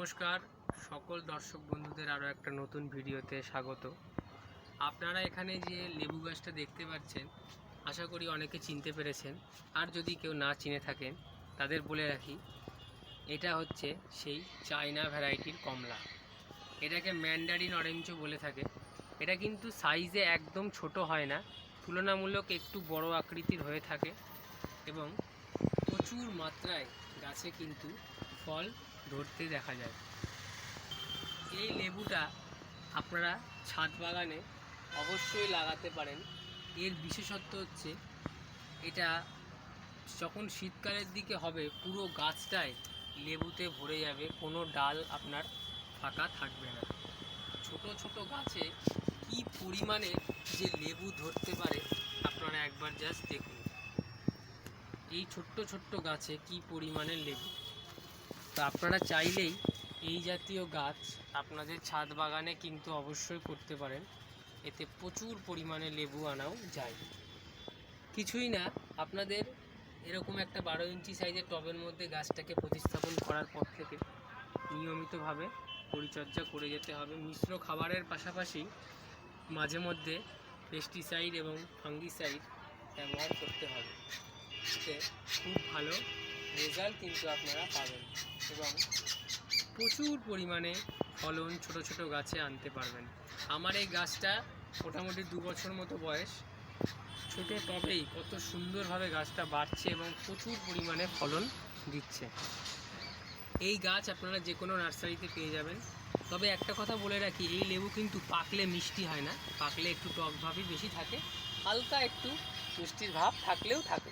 নমস্কার। সকল দর্শক বন্ধুদের আরও একটা নতুন ভিডিওতে স্বাগত। আপনারা এখানে যে লেবু গাছটা দেখতে পাচ্ছেন, আশা করি অনেকে চিনতে পেরেছেন। আর যদি কেউ না চিনে থাকেন, তাদের বলে রাখি, এটা হচ্ছে সেই চায়না ভ্যারাইটির কমলা। এটাকে ম্যান্ডারিন অরেঞ্জও বলে থাকে। এটা কিন্তু সাইজে একদম ছোট হয় না, তুলনামূলক একটু বড় আকৃতির হয়ে থাকে এবং প্রচুর মাত্রায় গাছে কিন্তু ফল ধরতে দেখা যায়। এই লেবুটা আপনারা ছাদ বাগানে অবশ্যই লাগাতে পারেন। এর বিশেষত্ব হচ্ছে এটা যখন শীতকালের দিকে হবে, পুরো গাছটায় লেবুতে ভরে যাবে, কোনো ডাল আপনার ফাঁকা থাকবে না। ছোট ছোট গাছে কি পরিমাণে যে লেবু ধরতে পারে, আপনারা একবার জাস্ট দেখুন। এই ছোট্ট ছোট্ট গাছে কি পরিমাণে লেবু? তো আপনারা চাইলেই এই জাতীয় গাছ আপনাদের ছাদ বাগানে কিন্তু অবশ্যই করতে পারেন। এতে প্রচুর পরিমাণে লেবু আনাও যায়। কিছুই না, আপনাদের এরকম একটা বারো ইঞ্চি সাইজের টবের মধ্যে গাছটাকে প্রতিস্থাপন করার পর থেকে নিয়মিতভাবে পরিচর্যা করে যেতে হবে। মিশ্র খাবারের পাশাপাশি মাঝে মধ্যে পেস্টিসাইড এবং ফাঙ্গিসাইড ব্যবহার করতে হবে। এতে খুব ভালো রেজাল্ট কিন্তু আপনারা পাবেন এবং প্রচুর পরিমাণে ফলন ছোট ছোট গাছে আনতে পারবেন। আমার এই গাছটা মোটামুটি দু বছর মতো বয়স। ছোট টবেই কত সুন্দরভাবে গাছটা বাড়ছে এবং প্রচুর পরিমাণে ফলন দিচ্ছে। এই গাছ আপনারা যে কোনো নার্সারিতে পেয়ে যাবেন। তবে একটা কথা বলে রাখি, এই লেবু কিন্তু পাকলে মিষ্টি হয় না। পাকলে একটু টক ভাবই বেশি থাকে, হালকা একটু মিষ্টির ভাব থাকলেও থাকে।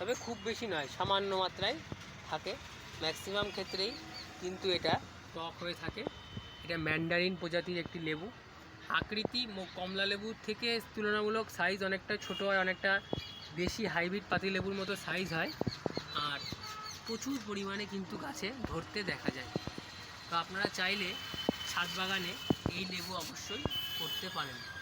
তবে খুব বেশি নয়, সামান্য মাত্রায় থাকে। ম্যাক্সিমাম ক্ষেত্রেই কিন্তু এটা টক হয়ে থাকে। এটা ম্যান্ডারিন প্রজাতির একটি লেবু। আকৃতি কমলা লেবুর থেকে তুলনামূলক সাইজ অনেকটা ছোট হয়, অনেকটা বেশি হাইব্রিড পাতি লেবুর মতো সাইজ হয়। আর প্রচুর পরিমাণে কিন্তু গাছে ধরতে দেখা যায়। তো আপনারা চাইলে ছাদ বাগানে এই লেবু অবশ্যই করতে পারেন।